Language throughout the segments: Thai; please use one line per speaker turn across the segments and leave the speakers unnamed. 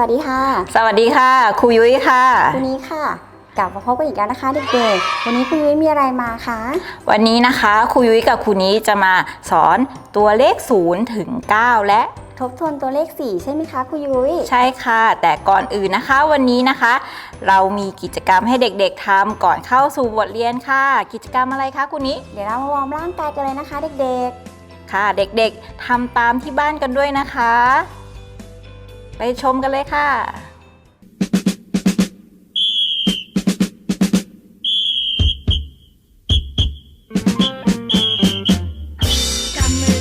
วัสดีค่ะ
สวัสดีค่ะ ครูยุ้ยค่ะ
วันนี้ค่ะ กลับมาพบกันอีกแล้วนะคะเด็กๆ วันนี้คุณยุ้ยมีอะไรมาคะ
วันนี้นะคะครูยุ้ยกับครูนี้จะมาสอนตัวเลข0ถึง9และ
ทบทวนตัวเลข 4 ใช่ไหมคะคุณยุ้ย
ใช่ค่ะ แต่ก่อนอื่นนะคะวันนี้นะคะ เรามีกิจกรรมให้เด็กๆทำก่อนเข้าสู่บทเรียนค่ะ กิจกรรมอะไรคะครูนี้
เดี๋ยวเรามาวอร์มร่างกายกันเลยนะคะ เด็ก
ค่ะเด็กๆทำตามที่บ้านกันด้วยนะคะ ไปชมกันเลยค่ะ
กำมือ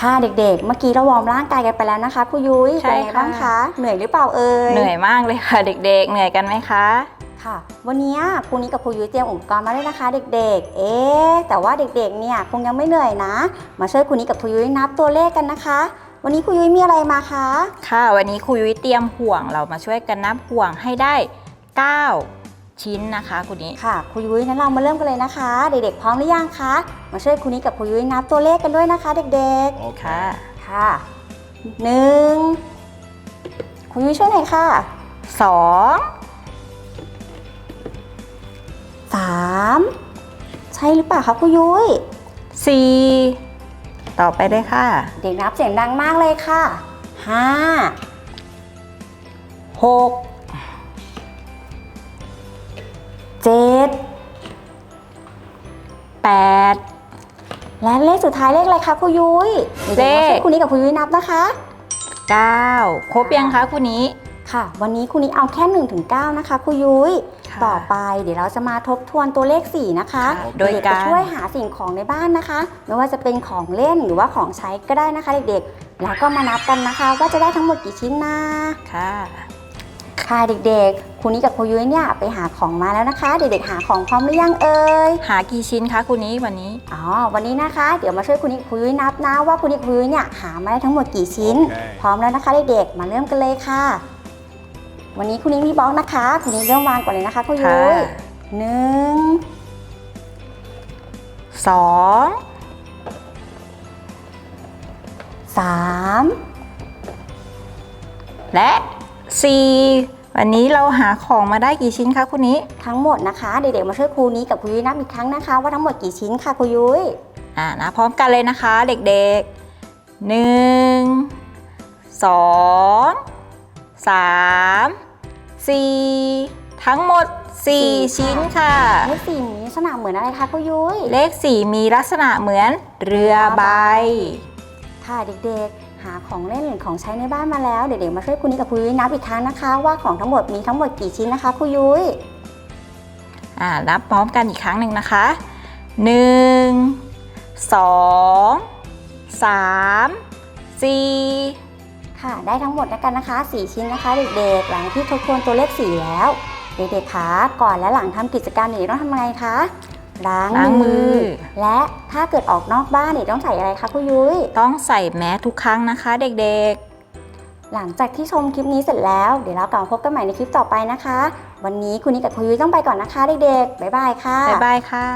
ค่ะเด็กๆ เมื่อกี้เราวอร์มร่างกายกันไปแล้วนะคะคุณยุ้ย
ใช่
เป็นไง
ค่ะ
บ้างคะ เหนื่อยหรือเปล่าเอ่ย
เหนื่อยมากเลยค่ะ เด็กๆ เหนื่อยกันไหมคะ
ค่ะ วันนี้ครูนี้กับครูยุ้ยเตรียมอุปกรณ์มาด้วยนะคะ เด็กๆ เอ๊ะแต่ว่าเด็กๆ เนี่ยคงยังไม่เหนื่อยนะ มาช่วยครูนี้กับครูยุ้ยนับตัวเลขกันนะคะ วันนี้ครูยุ้ยมีอะไรมาคะ
ค่ะ วันนี้ครูยุ้ยเตรียมห่วงเรามาช่วยกันนับห่วงให้ได้ 9 ชิ้นนะคะคุณนี้
ค่ะครูยุ้ยงั้นเรามาเริ่มกันเลยนะคะ เด็กๆพร้อมหรือยังคะมาช่วยครูนี้กับครูยุ้ยนับตัวเลขกันด้วยนะคะ เด็ก
ค่ะ
ๆค่ะหนึ่งครูยุ้ยช่วยหน่อยค่ะ
สอง
สามใช่หรือเปล่าคะครูยุ้ย
สี่ต่อไปเลยค่ะ
เด็กนับเสียงดังมากเลยค่ะห้า
หก
และเลขสุดท้ายเลขอะไรคะครูยุ้ยเด็กๆมาช่วยครูนี้กับครูยุ้ยนับนะคะ
เก้าครบยังคะคุณนี้
ค่ะ วันนี้ครูนี้เอาแค่1นถึงเนะคะครูยุ้ย
ค่ะ
ต่อไปเดี๋ยวเราจะมาทบทวนตัวเลข 4 นะคะ
ค่ะโดย
เด็กๆ
การ
จะช่วยหาสิ่งของในบ้านนะคะ ไม่ว่าจะเป็นของเล่นหรือว่าของใช้ก็ได้นะคะเด็กๆ แล้วก็มานับกันนะคะว่าจะได้ทั้งหมดกี่ชิ้นนะ
ค่ะ
ค่ะเด็กๆครูนี้กับครูยุ้ยเนี่ยไปหาของมาแล้วนะคะ เด็กๆหาของพร้อมหรือยังเอ่ย
หากี่ชิ้นคะคุณนี้วันนี้
อ๋อ วันนี้นะคะ เดี๋ยวมาช่วยคุณนิกคุยนับนะว่าคุณนิกคุยเนี่ยหามาได้ทั้งหมดกี่ชิ้น
โอเค
พร้อมแล้วนะคะเด็กๆ มาเริ่มกันเลยค่ะ วันนี้คุณนิกมีบล็อกนะคะคุณนิกเริ่มวางก่อนเลยนะคะคุณยุ้ย
ค่ะ
หนึ่ง
สอง
สาม
และสี่ วันนี้เราหาของมาได้กี่ชิ้นคะคุณนี้
ทั้งหมดนะคะ เด็กๆมาช่วยครูนี้กับคุณยุ้ยนับอีกครั้งนะคะ ว่าทั้งหมดกี่ชิ้นค่ะคุณยุ้ย
อ่านะพร้อมกันเลยนะคะ เด็กๆหนึ่งสองสามสี่ทั้งหมด
สี่
4ชิ้นค่ะ
เลขสี่มีลักษณะเหมือนอะไรคะคุณยุ้ย
เลข 4 มีลักษณะเหมือนเรือใบ
ค่ะเด็กๆหาของเล่นหรือของใช้ในบ้านมาแล้ว เด็กๆมาช่วยคุณนี้กับคุณยุ้ยนับอีกครั้งนะคะ ว่าของทั้งหมดมีทั้งหมดกี่ชิ้นนะคะคุณยุ้ย
อ่านับพร้อมกันอีกครั้งหนึ่งนะคะ 1 2 3 4
ค่ะ ได้ทั้งหมดแล้วกันนะคะ 4 ชิ้นนะคะ เด็กๆ หลังที่ทบทวนตัวเลข 4 แล้ว เด็กๆคะก่อนและหลังทำกิจกรรมเด็กๆต้องทำยังไงคะ ล้าง
ล้างมื
มือ
อ
และถ้าเกิดออกนอกบ้านเด็กต้องใส่อะไรคะคุณยุ้ย
ต้องใส่แมสทุกครั้งนะคะ เด็ก
หลังจากที่ชมคลิปนี้เสร็จแล้ว เดี๋ยวเรากลับมาพบกันใหม่ในคลิปต่อไปนะคะ วันนี้คุณนิกกับคุณยุ้ยต้องไปก่อนนะคะเด็กๆ บ๊ายบายค่ะ
ๆ บ๊ายบายค่ะ